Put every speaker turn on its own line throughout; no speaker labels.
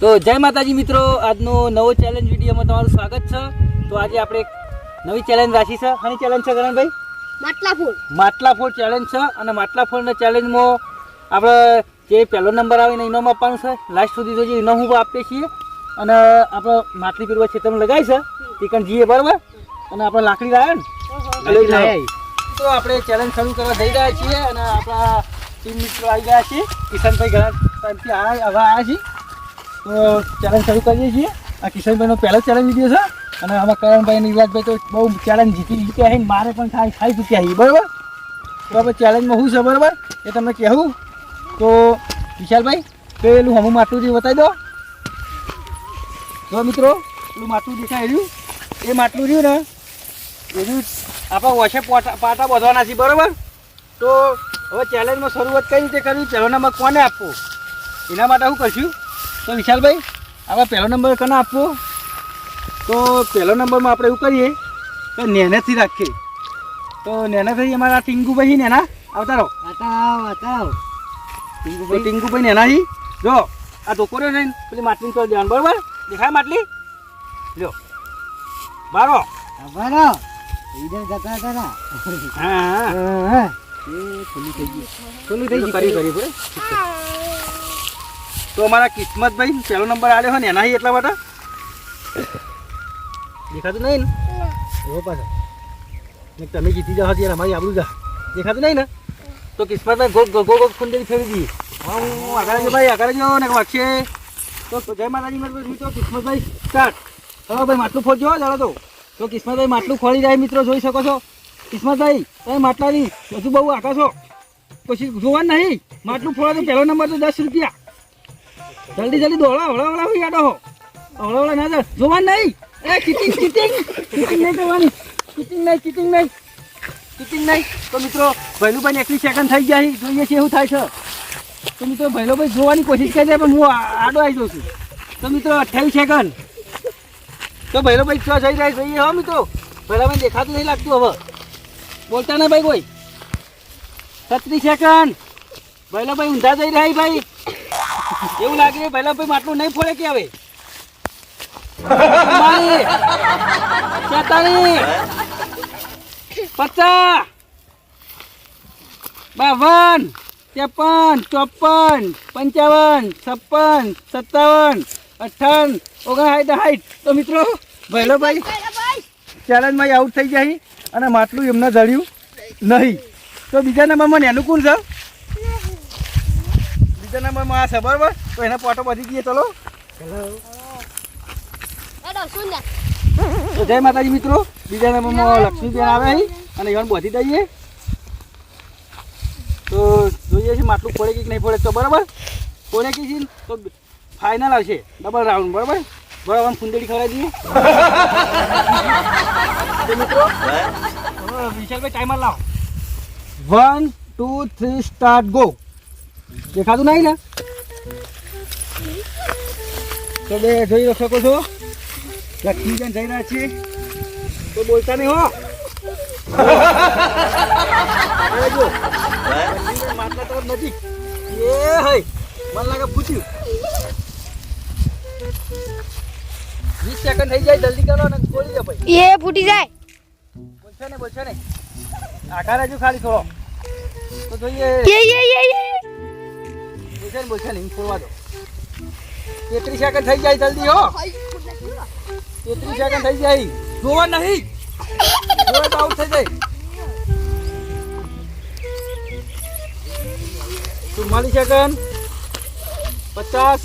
તો જય માતાજી મિત્રો આજનો નવો ચેલેન્જ વિડીયોમાં તમારું સ્વાગત છે. તો આજે આપણે એક નવી ચેલેન્જ રાખી છે. આની ચેલેન્જ છે કરણભાઈ
માટલા ફૂલ.
માટલા ફોડ ચેલેન્જ છે અને માટલા ફોડના ચેલેન્જમાં આપણે જે પહેલો નંબર આવે એને ઇનામ આપવાનું છે. લાસ્ટ સુધી તો જે ઇનામ હું આપીએ છીએ અને આપણે માટલી પીરવા તમે લગાવી છે. ચિકન જીએ બરાબર. અને આપણે લાકડી લાવ્યા ને. તો આપણે ચેલેન્જ શરૂ કરવા જઈ રહ્યા છીએ અને આપણા ટીમ મિત્રો આવી ગયા છીએ કિશનભાઈ ઘણા ટાઈમથી આ હવે આવ્યા છીએ તો ચેલેન્જ શરૂ કરીએ છીએ. આ કિશનભાઈનો પહેલો ચેલેન્જ વીડિયો છે. અને આમાં કરણભાઈ અને યુવરાજભાઈ તો બહુ ચેલેન્જ જીતી ચૂક્યા છે મારે પણ ખાઈ ખાઈ ચૂક્યા છે, બરાબર? બરાબર ચેલેન્જમાં શું છે, બરાબર? એ તમને કહેવું. તો વિશાલભાઈ, પેલું હમું માટલું જે બતાવી દો. જો મિત્રો, પેલું માટલું દેખાય રહ્યું. એ માટલું રહ્યું ને, એનું આપણે વચ્ચે પાટા બાંધવાના છે, બરાબર? તો હવે ચેલેન્જમાં શરૂઆત કઈ રીતે કરવી? નંબર કોને આપવો? એના માટે શું કરશું. તો વિશાલભાઈ આપણે પહેલો નંબર કોને આપવો? તો પહેલો નંબરમાં આપણે એવું કરીએ તો નેનેથી રાખીએ. તો નેનાથી અમારા ટીંગુભાઈ નેના આવતા રહો.
બતાવ બતાવ.
તો ટીંગુભાઈ નેના હી જો આ ડોકોરે ને પેલી માટલી તો દેવાનું બરાબર? દેખાય માટલી? લ્યો. બારો
બારો ઈધર જતા હતા ના.
હા હા.
હા
ખુલ્લું થઈ ગયું કરી કરી તો અમારા કિસ્મતભાઈ પહેલો નંબર આવ્યો હોય ને એના એટલા માટે દેખાતું નહીં ને? એવો પાછા. તમે જીતી જાઓ ત્યારે અમારી આબરું જા. દેખાતું નહીં ને? તો કિસ્મતભાઈ ગોળ ગોળ ગોળ ખુંદેલી ફેરવી દઈએ. હા આગળ ભાઈ આગળ જો ને વાગશે તો જય માતાજી મારા મિત્રો કિસ્મતભાઈ. સ્ટાર્ટ. હવે ભાઈ માટલું ફોડજો ચાલો તો. તો કિસ્મતભાઈ માટલું ખોલી જાય મિત્રો જોઈ શકો છો. કિસ્મતભાઈ તમે માટલાની હજુ બહુ આખા છો. પછી જોવાનું નહીં. માટલું ફોડો તો પહેલો નંબર તો દસ રૂપિયા. જલ્દી જલ્દી દોડો હળો હળો હોય આડો હળો હળો ના જા જોવાનું નહીં. એ ચીટિંગ ચીટિંગ ચીટિંગ નહીં કરવાની. ચીટિંગ નહીં ચીટિંગ નહીં. ચીટિંગ નહીં. તો મિત્રો ભૈલુભાઈ એકવીસ સેકન્ડ થઈ ગયા જોઈએ છે એવું થાય છે. તો મિત્રો ભૈલુભાઈ જોવાની કોશિશ કરી છે, પણ હું આડો આવી જઉં છું. તો મિત્રો, અઠ્યાવીસ સેકન્ડ તો ભૈલુભાઈ ક્યાં જઈ રહ્યા છે? જોઈએ, હો, મિત્રો. ભૈલાભાઈ દેખાતું નહીં લાગતું હવે. બોલતા નહીં ભાઈ કોઈ. છત્રીસ સેકન્ડ ભૈલાભાઈ ઊંધા જઈ રહ્યા ભાઈ. એવું લાગે છે ભાઈ માટલું નહીં ફોડે કે હવે? પચાસ બાવન ત્રેપન ચોપન પંચાવન છપ્પન સત્તાવન અઠાવન ઓગણસાઠ સાઠ તો મિત્રો ભૈલોભાઈ ચેલેન્જમાં આઉટ થઈ જાય અને માટલું એમને જડ્યું નહીં. તો બીજા નંબરમાં એનું અનુકૂળ છે? બીજા નંબરમાં માં છે બરાબર? તો એના પોટો બધી ગઈએ ચલો. તો જય માતાજી મિત્રો. બીજા નંબરમાં લક્ષ્મીબેન આવે અહીં અને એવાનું બધી દઈએ. તો જોઈએ છે માટલું ફોડે કે નહીં પડે તો બરાબર? પડે કે છે ને તો ફાઇનલ આવશે. ડબલ રાઉન્ડ બરાબર? બરાબર ફુંદડી ખવડાવી દઈએ. મિત્રો વિશાલભાઈ ટાઈમર લાવો. One two three start go દેખાતું નહીં ને? તો બે જોઈ શકો છો. લક્ષ્મીબેન જઈ રહ્યા છીએ. તો બોલતા નહીં હો. માટલા તરફ નજીક એ હઈ. મને લાગે પૂછ્યું વીસ સેકન્ડ થઈ જાય જલ્દી કરો ને બોલી દે ભાઈ
એ ફૂટી જાય.
બોલશે ને બોલશે ને આખા રાજુ ખાલી થોડો. તો જોઈએ. બોલશે બોલશે ને છોડવા દો. તેત્રીસ સેકન્ડ થઈ જાય જલ્દી હો. તેત્રીસ સેકન્ડ થઈ જાય. જોવા નહીં. જોવા તો આઉટ થઈ જાય. ચુમ્માલીસ સેકન્ડ. પચાસ.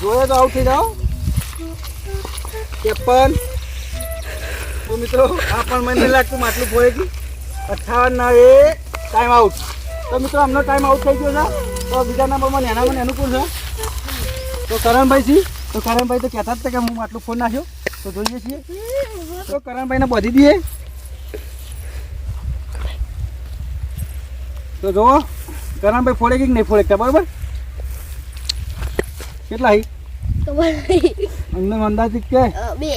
જોયે તો આઉટ થઈ જાઓ. ત્રેપન. તો મિત્રો આ પણ મને લાગતું માટલું ફોડેથી અઠાવન ના એ ટાઈમ આઉટ તો મિત્રો અમનો ટાઈમ આઉટ થઈ ગયો છે. તો બીજા નંબરમાં નેનામાં અનુકૂળ છે. તો કરણભાઈ છી તો કરણભાઈ તો કહેતા જ હતા કે હું આટલું ફોન નાખ્યો. તો જોઈએ છીએ. તો કરણભાઈને બધી દઈએ. તો જુઓ કરણભાઈ ફોડે કે નહીં ફોડે બરાબર કેટલા
નહીં
અમને અંદાજિત કે
બે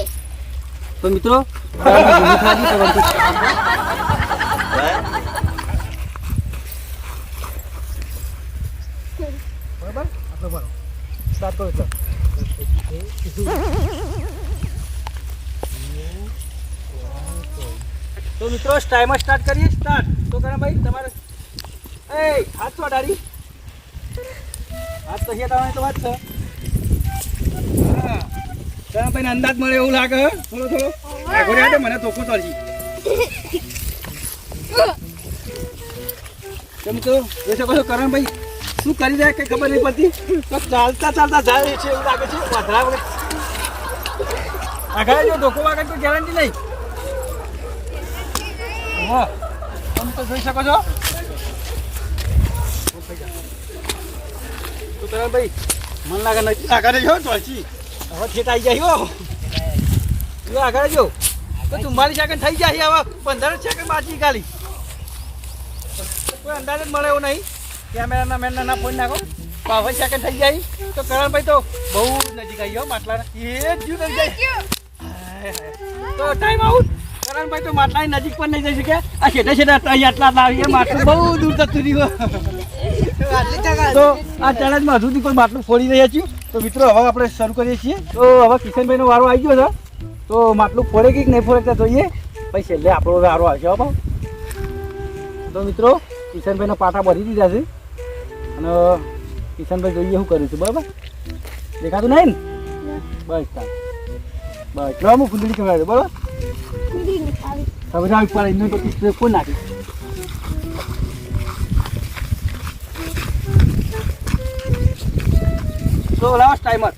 તો મિત્રો કરણભાઈ ભૂલી ખાધી પરંતુ બરાબર આપણે કરો એટલે તો મિત્રો ટાઈમર સ્ટાર્ટ કરીએ સ્ટાર્ટ તો કરે ભાઈ, તમારે એ હાથ છો ડારી હાથ તો તમારે તો વાત છે. હા. તમે ભાઈને અંદાજ મળે એવું લાગે થોડો થોડો. આગળ રહ્યા તો મને તોકો ચાલજી કેમ તો જોઈ શકો છો કરણભાઈ શું કરી રહ્યા કઈ ખબર નહીં પડતી. તો ચાલતા ચાલતા જાય છે એવું લાગે છે. વધારા વગર આગળ જો ધોકો વાગે કોઈ ગેરંટી નહીં. હા. તમે તો જોઈ શકો છો. તો કરણભાઈ મન લાગે નથી આગળ જો ચોલસી હવે આવી જાય જો આગળ જો. તો ચુમ્માલીસ સેકન્ડ થઈ જાય હવે પંદર સેકન્ડ બાકી ખાલી. કોઈ અંદાજ મળે એવું નહીં. કેમેરાના મેનના ના ફોન નાખો. બાવન સેકન્ડ થઈ જાય. તો કરણભાઈ તો બહુ નજીક આવી ગયો માટલા એ જ જીવ થઈ જાય. તો ટાઈમ આઉટ કરણભાઈ તો માટલાની નજીક પણ નહીં જઈ શકે. આ છેટે છેટે આટલા આટલા માટલું બહુ દૂર જતું રહ્યું. આ ચેલેન્જમાં હજુ સુધી કોઈ માટલું ફોડી રહ્યા છીએ. તો મિત્રો, હવે આપણે શરૂ કરીએ છીએ. તો હવે કિશનભાઈનો વારો આવી ગયો તો માટલું ફોડે કે નહીં ફોડે જોઈએ. પછી છેલ્લે આપણો વારો આવશે ભાવ તો મિત્રો, કિશનભાઈનો પાટા ભરી દીધા છે. અને, કિશનભાઈ જોઈએ શું કર્યું છું, બરાબર? દેખાતું નહીં બસ તાર. બસ જો હું ફૂંદડી ખવડાવે બરાબર? આવી પડે એમને તો કિસ્સો કોણ નાખી? ટાઈમર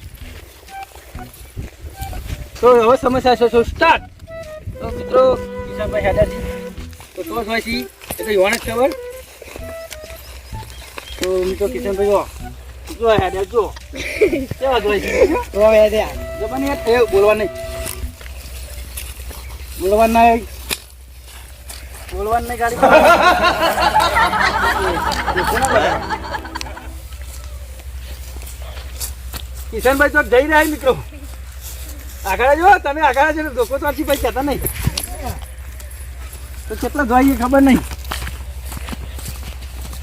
તો હવે સમસ્યા છે સ્ટાર્ટ તો મિત્રો, કિશનભાઈ હેડાજી તો તો હોય છે જ ખબર તો મિત્રો કિશનભાઈ જો જો હેડે જો કેવા જોઈ તો હેડે જવાની હેડ એ બોલવા નહીં બોલવા નહીં બોલવા નહીં ગાડી આગળ જો તમે આગળ જો ધોકો તો પછી ભાઈ કહેતા નહીં તો કેટલા જોઈએ ખબર નહીં.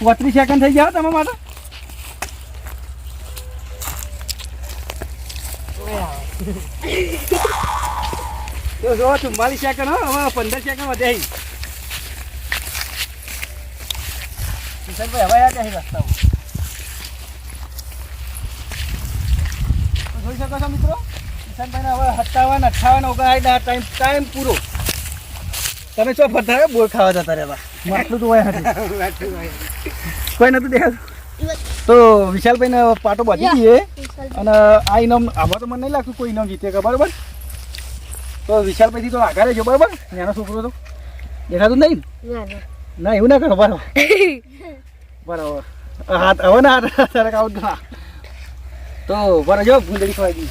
પોત્રીસ સેકન્ડ થઈ ગયા તમે માટે? તો જો ચુમ્માલીસ સેકન્ડ હો, હવે પંદર સેકન્ડ વધે કિશનભાઈ, હવે યાદ અહીં રસ્તાઓ તો જોઈ શકો છો મિત્રો, કિશનભાઈને હવે સત્તાવન અઠાવન ઓગણ ટાઈમ ટાઈમ પૂરો. તમે ચો ફરતા બોર ખાવા જતા રહેતા માટલું તો હોય હતું કોઈ નતું દેખાતું? તો વિશાલભાઈને પાટો બાજી દઈએ અને આ ઇનામ આમાં તો મને નહીં લાગતું કોઈ ઇનામ જીતે કે બરાબર? તો વિશાલભાઈથી તો આગળ રહેજો બરાબર? નાનો છોકરો તો. દેખાતું નહીં ને? એવું ના કરો બરાબર. બરાબર. હાથ હવે ના હાથ તારે આવું ના. તો બરાબર જો ભૂંદડી ખવાઈ ગઈ.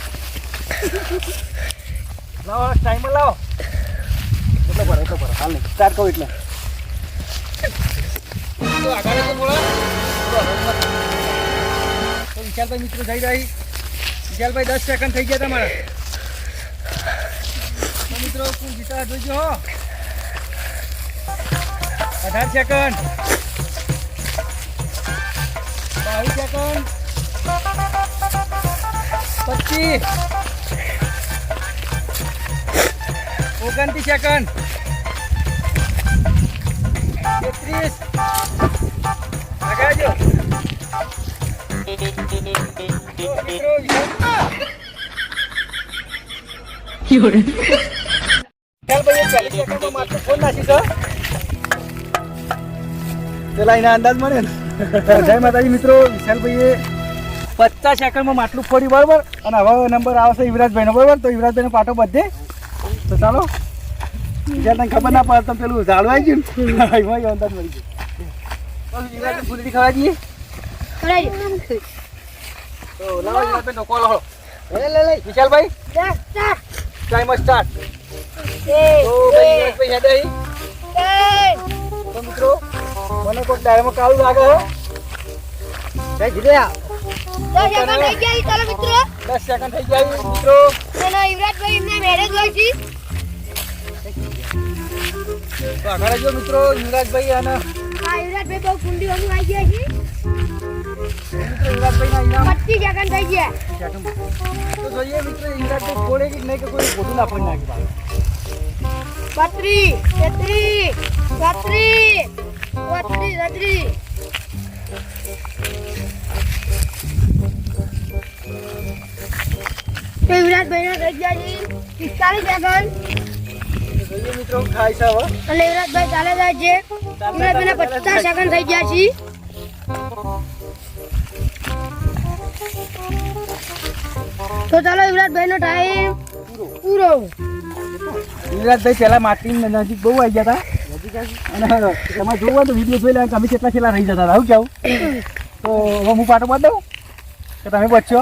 લાવો ટાઈમ લાવો. એટલે બરાબર એટલે બરાબર હાલ નહીં. સ્ટાર્ટ કહું એટલે. તો વિશાલભાઈ મિત્રો થઈ રહી વિશાલભાઈ, દસ સેકન્ડ થઈ ગયા તમારા. તો મિત્રો કુલ જીતા જોઈજો હો. અઢાર સેકન્ડ બાવીસ સેકન્ડ પચીસ. ઓગણત્રીસ સેકન્ડ પેલા એના અંદાજ મળે ને જય માતાજી મિત્રો વિશાલભાઈએ પચાસ સેકન્ડમાં માટલું ફોડી, બરોબર? અને હવે નંબર આવશે યુવરાજભાઈનો, બરોબર? તો યુવરાજભાઈનો પાટો બધે. તો ચાલો. જ્યાં તને ખબર ના પડે તમે પેલું ઝાડું આવી ગયું ને એમાં અંદાજ મળી ગયો. ખવા તો લાવો વિશાલભાઈ. સ્ટાર્ટ તો ભાઈ પૈસા અહીં. તો મિત્રો મને કોઈ ડાયરામાં કાળું લાગે દસ સેકન્ડ થઈ મિત્રો. તો આગળ જો મિત્રો યુવરાજભાઈ અને
વિરાટભાઈ બહુ કુંડી ઓનું આવી ગયા છે.
મિત્રો યુવરાજભાઈના ઇનામ
પચીસ સેકન્ડ થઈ ગયા.
તો જોઈએ મિત્રો યુવરાજભાઈ ફોડે કે નહીં કે કોઈ ખોટું ના પડી નાખી પાછું.
બત્રીસ તેત્રીસ બત્રીસ બત્રીસ બત્રીસ તો ના થઈ ગયા છે પિસ્તાલીસ સેકન્ડ
જોઈએ મિત્રો ખાય છે હવે.
અને વિરાટભાઈ ચાલે જાય છે વિરાટભાઈ ના પચાસ સેકન્ડ થઈ ગયા છે. તો ચાલો વિરાટભાઈ નો ટાઈમ પૂરો.
યુવરાજભાઈ પેલા માટી નજીક બહુ આવી ગયા હતા. અને તમારે જોવું તો વીડિયો જોઈ લે કે કેટલા કેટલા રહી જતા આવું કેવું તો હવે હું પાટો બાદ દઉં? કે તમે બચશો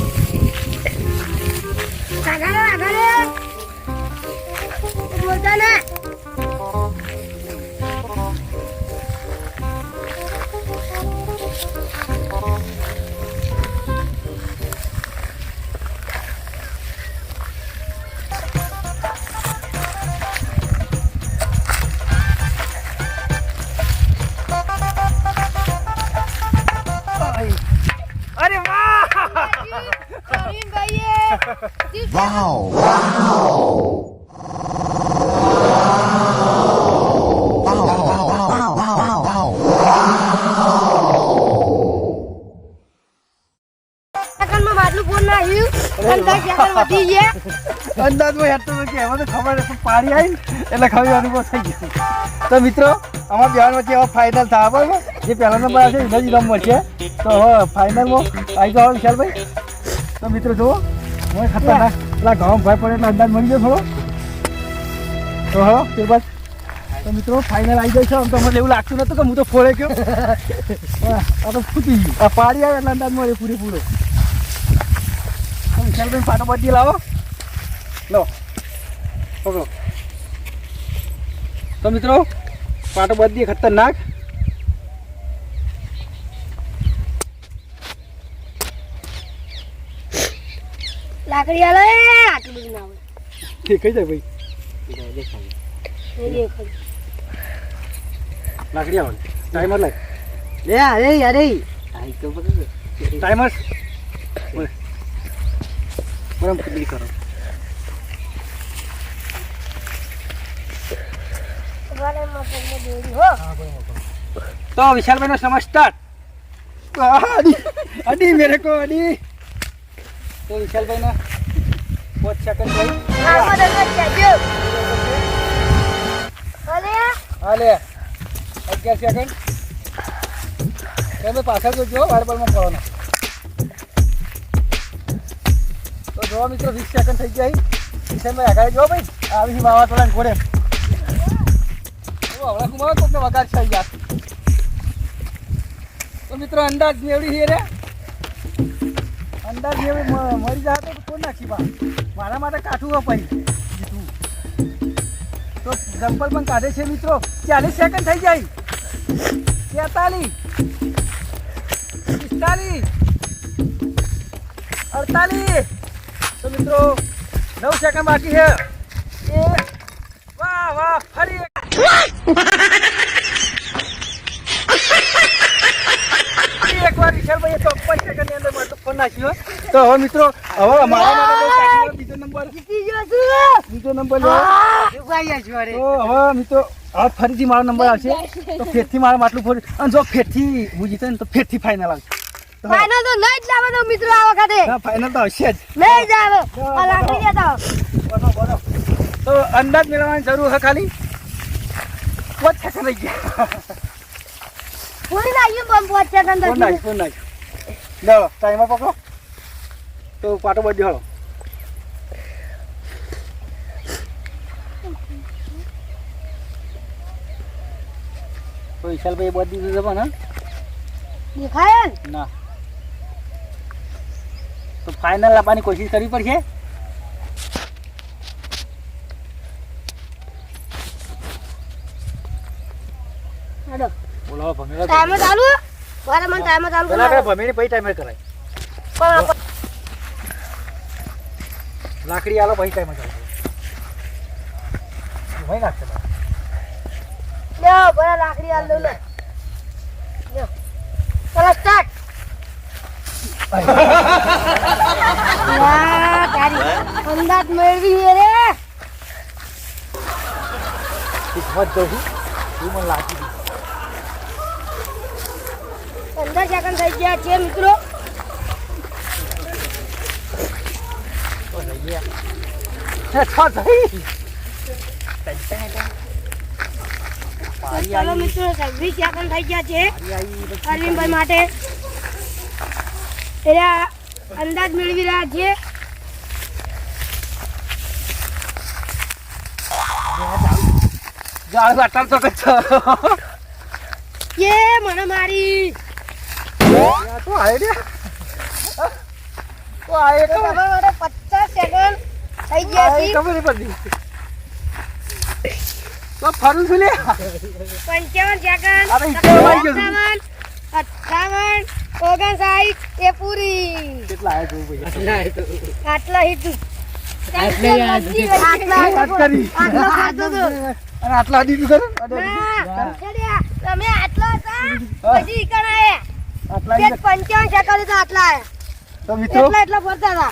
કહેજો ભાઈ
આગળ આગળ બોલતા ને
અરે વાહ
ભાઈએ
Wow. Wow. Wow. Wow.
સેકન્ડમાં બાટલું ફોન નાખ્યું અને દસ સેકન્ડ વધી wow.
અંદાજમાં તો ખબર પણ પાડી આવી એટલે ખબર અનુભવ થઈ ગયો. તો મિત્રો અમારા બેન વચ્ચે હવે ફાઇનલ થાય બરાબર? જે પહેલા નંબર આવશે એના જ રમવો છે. તો હવે ફાઇનલમાં આવી જાઓ વિશાલભાઈ. તો મિત્રો જુઓ. હવે ખતરનાક. પેલા ગામ ભાઈ પડે એટલે અંદાજ મળી ગયો થોડો. તો હવે તે બસ તો મિત્રો ફાઇનલ આવી જાય છે. આમ તો મને એવું લાગતું નતું કે હું તો ફોડે ગયો. આ તો ફૂટી ગયું. આ પાડી આવે એટલે અંદાજ મળે પૂરેપૂરો. વિશાલભાઈ ફાટો બધી લાવો. લો. તો મિત્રો, પાટો બધી ખતરનાક.
લાકડી આલે આટલું બધું ના
હોય. કઈ જાય ભાઈ.
દેખાય.
લાકડી આવે ટાઈમર લાગ
લે અરે અરે
ટાઈમર બરાબર કબીલ કરો. તો વિશાલભાઈ નો અડી અડી મેરે કો અડી તો વિશાલભાઈ ના પાંચ સેકન્ડ ભાઈ હાલે. અગિયાર સેકન્ડ તમે પાછળ જોજો વારબારમાં પડવાનો તો જોવા મિત્રો વીસ સેકન્ડ થઈ જાય કિશનભાઈ આગળ જો ભાઈ. આવી વાવાઝોડાને ઘોડે. ઓ હવડા કુમાર કોકને વગાડ થઈ ગયા તો મિત્રો અંદાજ મેળવી છે રે. અંદાજ જે મરી જાય તો કોણ નાખી બા. મારા માટે કાઠું અપાઈ જીતું. તો જંપલ પણ કાઢે છે મિત્રો. ચાલીસ સેકન્ડ થઈ જાય. તેતાલીસ. પિસ્તાલીસ. અડતાલીસ. તો મિત્રો, નવ સેકન્ડ બાકી છે. એ વાહ વાહ, ફરી વિશાલભાઈએ ચોપ્પન સેકન્ડની અંદર મળતો ફોન નાખ્યો તો હવે મિત્રો હવે મારા માટે બીજો નંબર. બીજો નંબર હવે મિત્રો હવે ફરીથી મારો નંબર આવશે. તો ફેરથી મારા માટલું ફોડ. અને જો ફેરથી હું જીતે ને તો ફેરથી ફાઇનલ આવશે.
ફાઇનલ તો નહીં જ લાવો મિત્રો આ વખતે.
ફાઇનલ તો આવશે જ.
આવે
તો અંદાજ મેળવવાની જરૂર છે ખાલી? પોત સેકન્ડ રહી ગયા.
ફોન આવ્યું પણ પાંચ સેકન્ડ
ફોન નાખ ફોન નાખ લો ટાઈમર પકડો તો પાટો બધી હળો તો વિશાલભાઈ બધી દીધું પણ
દેખાય ના.
તો ફાઇનલ લાવવાની કોશિશ કરવી પડશે? બોલાવો ભમેલા
ટાઈમે ચાલુ? મારે મને ટાઈમે ચાલુ
પેલા આપણે. ભમેલી પછી ટાઈમ કરાય. લાકડી આલો પછી ટાઈમ ચાલુ ભાઈ નાખશે
લ્યો, ભલે લાકડી દઉં લે. લ્યો. ચલો સ્ટાર્ટ વાહ, તારી અંદાજ મેળવી રે.
કિસ્મત જોઉં તું મને લાગી
પંદર સેકન્ડ થઈ ગયા છે મિત્રો. ચાલો મિત્રો છવ્વીસ સેકન્ડ થઈ ગયા છે અરવિંદભાઈ માટે. અંદાજ મેળવી રહ્યા છે.
જાળ આ તો કચ્છ
કે મને મારી.
તો આયે
આટલા હિટ
આટલા.
તમે આટલા હતા પછી.
આટલા
તે
મિત્રો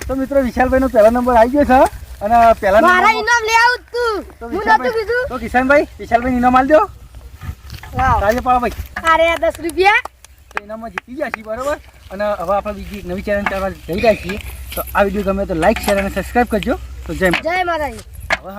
તો મિત્રો વિશાલભાઈ નો પહેલો નંબર આવી ગયો છે અને પહેલા
મારા ઇનામ લઈ આવું તું. હું નતું કીધું.
તો કિશનભાઈ વિશાલભાઈ ઇનામ આલ દો. રાજે પાડો ભાઈ
અરે આ દસ રૂપિયા?
તો ઇનામમાં જીતી ગયા છીએ બરોબર? અને હવે આપણે બીજી નવી ચેનલ ચાલવા જઈ રહ્યા છીએ. તો આ વીડિયો ગમે તો લાઈક શેર અને સબસ્ક્રાઈબ કરજો. તો જય.
જય માતાજી.
હવે.